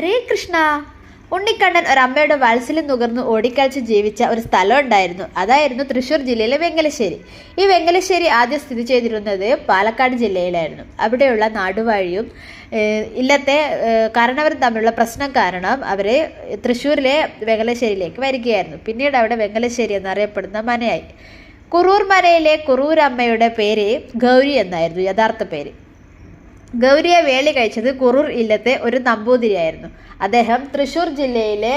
ഹരേ കൃഷ്ണ. ഉണ്ണിക്കണ്ണൻ ഒരു അമ്മയുടെ വാത്സല്യം നുകർന്ന് ഓടിക്കളിച്ച് ജീവിച്ച ഒരു സ്ഥലം ഉണ്ടായിരുന്നു. അതായിരുന്നു തൃശ്ശൂർ ജില്ലയിലെ വെങ്കലശ്ശേരി. ഈ വെങ്കലശ്ശേരി ആദ്യം സ്ഥിതി ചെയ്തിരുന്നത് പാലക്കാട് ജില്ലയിലായിരുന്നു. അവിടെയുള്ള നാടുവാഴിയും ഇല്ലത്തെ കാരണവരും തമ്മിലുള്ള പ്രശ്നം കാരണം അവർ തൃശ്ശൂരിലെ വെങ്കലശ്ശേരിയിലേക്ക് വരികയായിരുന്നു. പിന്നീട് അവിടെ വെങ്കലശ്ശേരി എന്നറിയപ്പെടുന്ന മനയായി. കുറൂർ മനയിലെ കുറൂരമ്മയുടെ പേര് ഗൗരി എന്നായിരുന്നു യഥാർത്ഥ പേര്. ഗൗരിയെ വേളി കഴിച്ചത് കുറൂർ ഇല്ലത്തെ ഒരു നമ്പൂതിരിയായിരുന്നു. അദ്ദേഹം തൃശ്ശൂർ ജില്ലയിലെ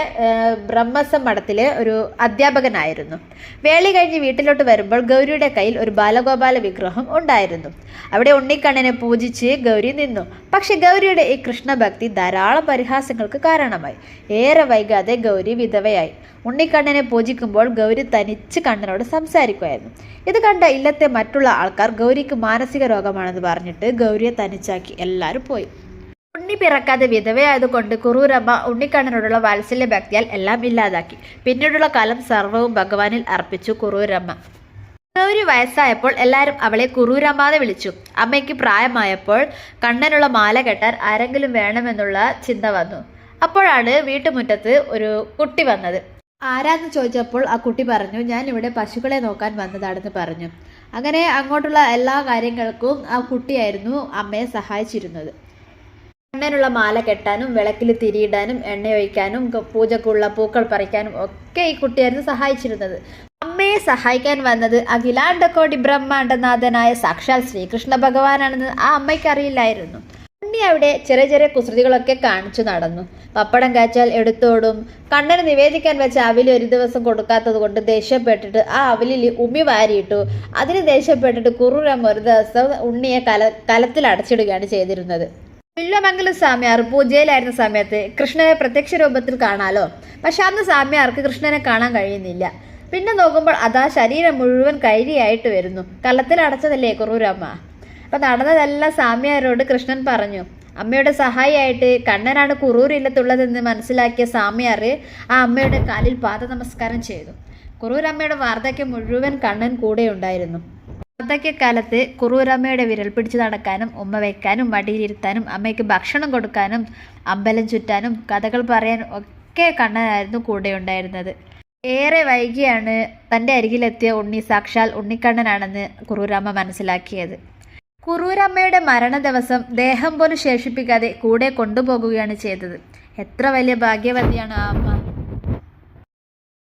ബ്രഹ്മസം മഠത്തിലെ ഒരു അധ്യാപകനായിരുന്നു. വേളി കഴിഞ്ഞ് വീട്ടിലോട്ട് വരുമ്പോൾ ഗൗരിയുടെ കയ്യിൽ ഒരു ബാലഗോപാല വിഗ്രഹം ഉണ്ടായിരുന്നു. അവിടെ ഉണ്ണിക്കണ്ണനെ പൂജിച്ച് ഗൗരി നിന്നു. പക്ഷെ ഗൗരിയുടെ ഈ കൃഷ്ണഭക്തി ധാരാളം പരിഹാസങ്ങൾക്ക് കാരണമായി. ഏറെ വൈകാതെ ഗൗരി വിധവയായി. ഉണ്ണിക്കണ്ണനെ പൂജിക്കുമ്പോൾ ഗൗരി തനിച്ച് കണ്ണനോട് സംസാരിക്കുമായിരുന്നു. ഇത് കണ്ട ഇല്ലത്തെ മറ്റുള്ള ആൾക്കാർ ഗൗരിക്ക് മാനസിക രോഗമാണെന്ന് പറഞ്ഞിട്ട് ഗൗരിയെ തനിച്ചാക്കി എല്ലാവരും പോയി. ഉണ്ണി പിറക്കാതെ വിധവയായതുകൊണ്ട് കുറൂരമ്മ ഉണ്ണിക്കണ്ണനോടുള്ള വാത്സല്യ ഭക്തിയാൽ എല്ലാം ഇല്ലാതാക്കി. പിന്നീടുള്ള കാലം സർവവും ഭഗവാനിൽ അർപ്പിച്ചു കുറൂരമ്മ. ഗൗരി വയസ്സായപ്പോൾ എല്ലാവരും അവളെ കുറൂരമ്മാതെ വിളിച്ചു. അമ്മയ്ക്ക് പ്രായമായപ്പോൾ കണ്ണനുള്ള മാല കെട്ടാൻ ആരെങ്കിലും വേണമെന്നുള്ള ചിന്ത വന്നു. അപ്പോഴാണ് വീട്ടുമുറ്റത്ത് ഒരു കുട്ടി വന്നത്. ആരാന്ന് ചോദിച്ചപ്പോൾ ആ കുട്ടി പറഞ്ഞു ഞാൻ ഇവിടെ പശുക്കളെ നോക്കാൻ വന്നതാണെന്ന് പറഞ്ഞു. അങ്ങനെ അങ്ങോട്ടുള്ള എല്ലാ കാര്യങ്ങൾക്കും ആ കുട്ടിയായിരുന്നു അമ്മയെ സഹായിച്ചിരുന്നത്. കണ്ണനുള്ള മാല കെട്ടാനും വിളക്കിൽ തിരിയിടാനും എണ്ണ ഒഴിക്കാനും പൂജക്കുള്ള പൂക്കൾ പറിക്കാനും ഒക്കെ ഈ കുട്ടിയായിരുന്നു സഹായിച്ചിരുന്നത്. അമ്മയെ സഹായിക്കാൻ വന്നത് അഖിലാണ്ടക്കോടി ബ്രഹ്മാണ്ടനാഥനായ സാക്ഷാൽ ശ്രീകൃഷ്ണ ഭഗവാനാണെന്ന് ആ അമ്മയ്ക്ക് അറിയില്ലായിരുന്നു ഉണ്ണി അവിടെ ചെറിയ ചെറിയ കുസൃതികളൊക്കെ കാണിച്ചു നടന്നു. പപ്പടം കാച്ചാൽ എടുത്തോടും. കണ്ണന് നിവേദിക്കാൻ വെച്ച അവലി ഒരു ദിവസം കൊടുക്കാത്തത് കൊണ്ട് ദേഷ്യപ്പെട്ടിട്ട് ആ അവലിൽ ഉമി വാരിയിട്ടു. അതിന് ദേഷ്യപ്പെട്ടിട്ട് കുറുരം ഒരു ദിവസം ഉണ്ണിയെ കല കലത്തിൽ അടച്ചിടുകയാണ് ചെയ്തിരുന്നത്. വില്വമംഗലം സ്വാമിയാർ പൂജയിലായിരുന്ന സമയത്ത് കൃഷ്ണനെ പ്രത്യക്ഷ രൂപത്തിൽ കാണാലോ? പക്ഷെ അന്ന് സ്വാമിയാർക്ക് കൃഷ്ണനെ കാണാൻ കഴിയുന്നില്ല. പിന്നെ നോക്കുമ്പോൾ അതാ ശരീരം മുഴുവൻ കൈരിയായിട്ട് വരുന്നു. കള്ളത്തിൽ അടച്ചതല്ലേ കുറൂരമ്മ? അപ്പൊ നടന്നതെല്ലാം സ്വാമിയാരോട് കൃഷ്ണൻ പറഞ്ഞു. അമ്മയുടെ സഹായിയായിട്ട് കണ്ണനാണ് കുറൂരില്ലത്തുള്ളതെന്ന് മനസ്സിലാക്കിയ സാമ്യാർ ആ അമ്മയുടെ കാലിൽ പാദ നമസ്കാരം ചെയ്തു. കുറൂരമ്മയുടെ വാർദ്ധക്യം മുഴുവൻ കണ്ണൻ കൂടെ ഉണ്ടായിരുന്നു. വാർദ്ധക്യകാലത്ത് കുറൂരമ്മയുടെ വിരൽ പിടിച്ച് നടക്കാനും ഉമ്മ വയ്ക്കാനും മടിയിലിരുത്താനും അമ്മയ്ക്ക് ഭക്ഷണം കൊടുക്കാനും അമ്പലം ചുറ്റാനും കഥകൾ പറയാനും ഒക്കെ കണ്ണനായിരുന്നു കൂടെ ഉണ്ടായിരുന്നത്. ഏറെ വൈകിയാണ് തന്റെ അരികിലെത്തിയ ഉണ്ണി സാക്ഷാൽ ഉണ്ണിക്കണ്ണനാണെന്ന് കുറൂരമ്മ മനസ്സിലാക്കിയത്. കുറൂരമ്മയുടെ മരണ ദിവസം ദേഹം പോലും ശേഷിപ്പിക്കാതെ കൂടെ കൊണ്ടുപോകുകയാണ് ചെയ്തത്. എത്ര വലിയ ഭാഗ്യവതിയാണ് ആ അമ്മ.